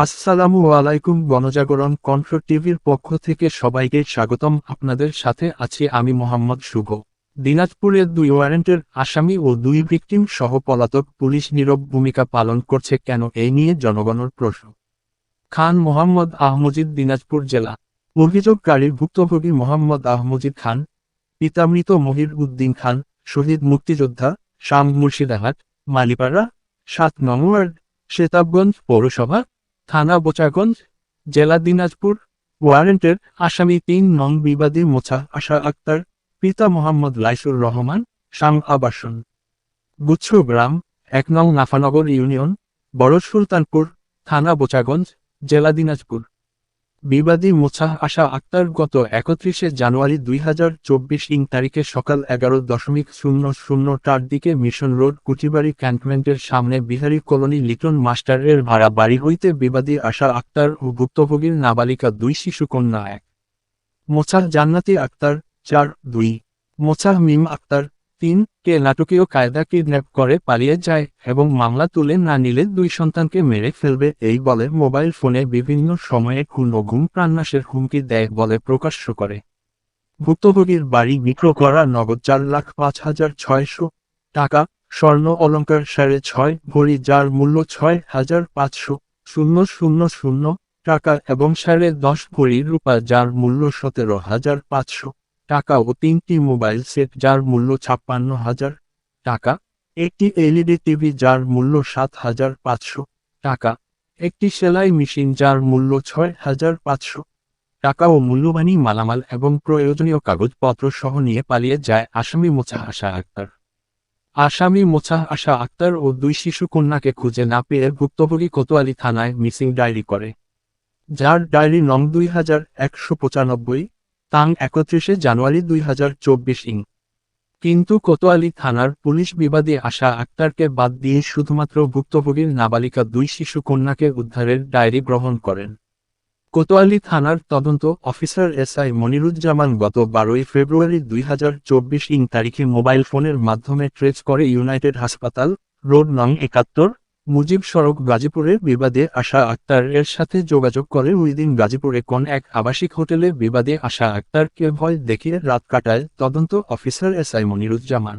আসসালামু আলাইকুম গণজাগরণ কণ্ঠ টিভির পক্ষ থেকে সবাইকে স্বাগতম। আপনাদের সাথে আছি আমি মোহাম্মদ শুভ। দিনাজপুরের দুই ওয়ারেন্টের আসামি ও দুই ভিকটিম সহ পলাতক পুলিশ নীরব ভূমিকা পালন করছে কেন এই নিয়ে জনগণের প্রশ্ন। খান মোহাম্মদ আহমজিদ, দিনাজপুর জেলা। অভিযোগকারীর ভুক্তভোগী মোহাম্মদ আহমজিদ খান পিতামৃত মহির উদ্দিন খান, শহীদ মুক্তিযোদ্ধা শাম মুর্শিদাবাদ, মালিপাড়া, সাত নং ওয়ার্ড শেতাবগঞ্জ পৌরসভা থানা বোচাগঞ্জ, জেলা দিনাজপুর, ওয়ারেন্টের আসামি তিন নং বিবাদী মোছা আশা আক্তার, পিতা মোহাম্মদ লাইসুর রহমান, শাম আবাসন। গুচ্ছু গ্রাম, এক নং নাফানগর ইউনিয়ন, বড় সুলতানপুর, থানা বোচাগঞ্জ, জেলা দিনাজপুর। বিবাদী মোছা আশা আক্তার গত একত্রিশে জানুয়ারি দুই হাজার চব্বিশ ইং তারিখে সকাল এগারো দশমিক শূন্য শূন্যটার দিকে মিশন রোড, কুচিবাড়ি ক্যান্টনমেন্টের সামনে বিহারি কলোনি লিটন মাস্টারের ভাড়া বাড়ি হইতে বিবাদী আশা আক্তার ও ভুক্তভোগীর নাবালিকা দুই শিশু কন্যা এক। মোছাহ জান্নাতি আক্তার, চার, দুই। মোছাহ মিম আক্তার তিন, কে নাটকীয় কায়দা কিডন্যাপ করে পালিয়ে যায় এবং মামলা তুলে না নিলে দুই সন্তানকে মেরে ফেলবে এই বলে মোবাইল ফোনে বিভিন্ন সময়ে খুন ঘুম প্রাণনাশের হুমকি দেয় বলে প্রকাশ্য করে। ভুক্তভোগীর বাড়ি বিক্র করা নগদ চার লাখ পাঁচ হাজার ছয়শো টাকা, স্বর্ণ অলঙ্কার সাড়ে ছয়, ভরি যার মূল্য ছয় হাজার পাঁচশো শূন্য শূন্য শূন্য টাকা এবং সাড়ে দশ ভরি রূপা যার মূল্য সতেরো হাজার পাঁচশো টাকা ও তিনটি মোবাইল সেট যার মূল্য ছাপ্পান্ন হাজার টাকা, একটি এলইডি টিভি যার মূল্য সাত হাজার পাঁচশো টাকা, একটি সেলাই মেশিন যার মূল্য ছয় হাজার পাঁচশো টাকা ও মূল্যবানী মালামাল এবং প্রয়োজনীয় কাগজপত্র সহ নিয়ে পালিয়ে যায় আসামি মোছা আশা আক্তার। আসামি মোছা আশা আক্তার ও দুই শিশু কন্যাকে খুঁজে না পেয়ে ভুক্তভোগী কোতোয়ালি থানায় মিসিং ডায়েরি করে। যার ডায়েরি নং দুই হাজার একশো পঁচানব্বই তাং একত্রিশে জানুয়ারি দুই হাজার চব্বিশ ইং। কিন্তু কোতোয়ালি থানার পুলিশ বিবাদী আশা আক্তারকে বাদ দিয়ে শুধুমাত্র ভুক্তভোগীর নাবালিকা দুই শিশু কন্যাকে উদ্ধারের ডায়েরি গ্রহণ করেন। কোতোয়ালি থানার তদন্ত অফিসার এসআই মনিরুজ্জামান গত বারোই ফেব্রুয়ারি দুই হাজার চব্বিশ ইং তারিখে মোবাইল ফোনের মাধ্যমে ট্রেস করে ইউনাইটেড হাসপাতাল, রোড নং একাত্তর মুজিব সড়ক গাজীপুরের বিবাদে আশা আক্তার এর সাথে যোগাযোগ করে ওই দিন গাজীপুরে কোন এক আবাসিক হোটেলে বিবাদে আশা আক্তারকে ভয় দেখিয়ে রাত কাটায় তদন্ত অফিসার এসআই মনিরুজ্জামান।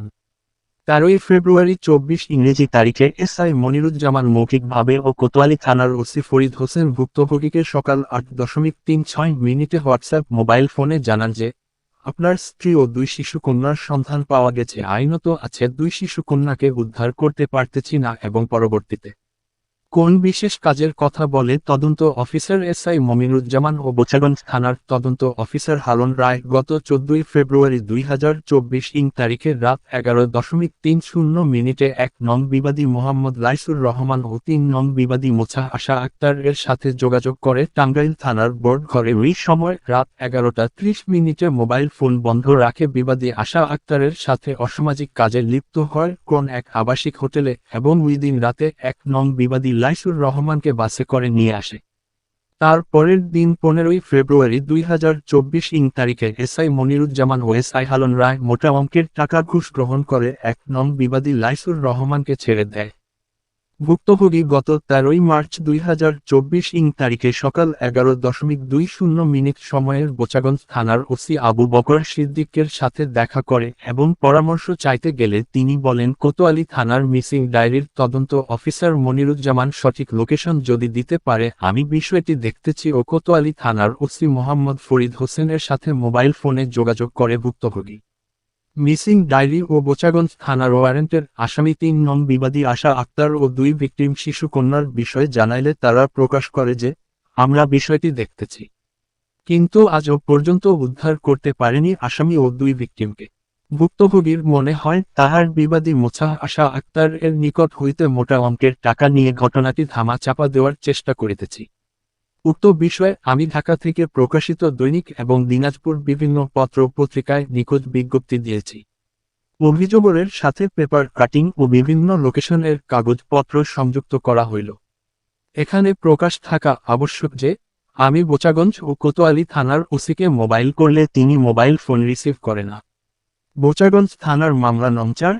তেরোই ফেব্রুয়ারি চব্বিশ ইংরেজি তারিখে এসআই মনিরুজ্জামান মৌখিকভাবে ও কোতোয়ালি থানার ওসি ফরিদ হোসেন ভুক্তভোগীকে সকাল আট দশমিক তিন ছয় মিনিটে হোয়াটসঅ্যাপ মোবাইল ফোনে জানান যে আপনার স্ত্রী ও দুই শিশু কন্যার সন্ধান পাওয়া গেছে। আইনত আছে, দুই শিশু কন্যাকে উদ্ধার করতে পারতেছি না এবং পরবর্তীতে কোন বিশেষ কাজের কথা বলে তদন্ত অফিসার এসআই মমিনুজ্জামান ও বোচাগঞ্জ থানার তদন্ত অফিসার হালন রায় গত চোদ্দই ফেব্রুয়ারি দুই হাজার চব্বিশ ইং তারিখে রাত এগারো দশমিক তিন শূন্য মিনিটে এক নং বিবাদী মোহাম্মদ লাইসুর রহমান ও তিন নং বিবাদী মোছা আশা আক্তার এর সাথে যোগাযোগ করে টাঙ্গাইল থানার বোর্ড ঘরে ওই সময় রাত এগারোটা ত্রিশ মিনিটে মোবাইল ফোন বন্ধ রাখে বিবাদী আশা আক্তারের সাথে অসামাজিক কাজে লিপ্ত হয় কোন এক আবাসিক হোটেলে এবং ওই দিন রাতে এক নং বিবাদী লাইসুর রহমানকে বাসে করে নিয়ে আসে। তার পরের দিন পনেরোই ফেব্রুয়ারি দুই হাজার চব্বিশ ইং তারিখে এসআই মনিরুজ্জামান ও এসআই হালন রায় মোটা অঙ্কের টাকা ঘুষ গ্রহণ করে এক নং বিবাদী লাইসুর রহমানকে ছেড়ে দেয়। ভুক্তভোগী গত তেরোই মার্চ দুই হাজার চব্বিশ ইং তারিখে সকাল এগারো দশমিক দুই শূন্য মিনিট সময়ের বোচাগঞ্জ থানার ওসি আবু বকর সিদ্দিকের সাথে দেখা করে এবং পরামর্শ চাইতে গেলে তিনি বলেন, কোতোয়ালি থানার মিসিং ডায়েরির তদন্ত অফিসার মনিরুজ্জামান সঠিক লোকেশন যদি দিতে পারে, আমি বিষয়টি দেখতেছি ও কোতোয়ালি থানার ওসি মোহাম্মদ ফরিদ হোসেনের সাথে মোবাইল ফোনে যোগাযোগ করে ভুক্তভোগী। মিসিং ডায়েরি ও বোচাগঞ্জ থানার ওয়ারেন্টের আসামি তিন নং বিবাদী আশা আক্তার ও দুই ভিকটিম শিশু কন্যার বিষয়ে জানাইলে তারা প্রকাশ করে যে, আমরা বিষয়টি দেখতেছি। কিন্তু আজও পর্যন্ত উদ্ধার করতে পারেনি আসামি ও দুই ভিকটিমকে। ভুক্তভোগীর মনে হয়, তাহার বিবাদী মোছা আশা আক্তার এর নিকট হইতে মোটা অঙ্কের টাকা নিয়ে ঘটনাটি ধামা চাপা দেওয়ার চেষ্টা করিতেছি। উক্ত বিষয়ে আমি ঢাকা থেকে প্রকাশিত দৈনিক এবং দিনাজপুর বিভিন্ন পত্র পত্রিকায় নিখোঁজ বিজ্ঞপ্তি দিয়েছি। অভিযোগের সাথে পেপার কাটিং ও বিভিন্ন লোকেশনের কাগজপত্র সংযুক্ত করা হইল। এখানে প্রকাশ থাকা আবশ্যক যে, আমি বোচাগঞ্জ ও কোতোয়ালি থানার ওসিকে মোবাইল করলে তিনি মোবাইল ফোন রিসিভ করে না। বোচাগঞ্জ থানার মামলা নং চার,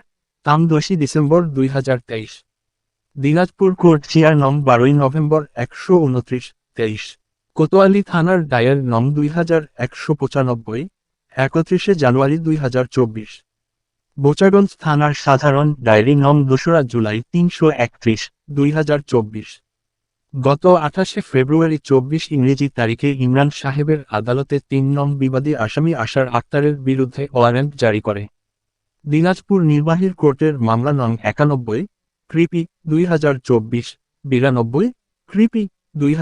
তাম দশই ডিসেম্বর দুই হাজার তেইশ। দিনাজপুর কোর্ট চেয়ার নং বারোই নভেম্বর একশো উনত্রিশ। তেইশ। কোতোয়ালি থানার ডায়ের নং দুই হাজার একশো পঁচানব্বই, একত্রিশে জানুয়ারি দুই হাজার চব্বিশ। বোচাগঞ্জ থানার সাধারণ ডায়েরি নং দোসরা জুলাই তিনশো একত্রিশ, দুই হাজার চব্বিশ। গত আঠাশে ফেব্রুয়ারি চব্বিশ ইংরেজি তারিখে ইমরান সাহেবের আদালতে তিন নং বিবাদী আসামি আশার আক্তারের বিরুদ্ধে ওয়ারেন্ট জারি করে। দিনাজপুর নির্বাহীর কোর্টের মামলা নং একানব্বই, কৃপি দুই হাজার চব্বিশ, বিরানব্বই, কৃপি দুই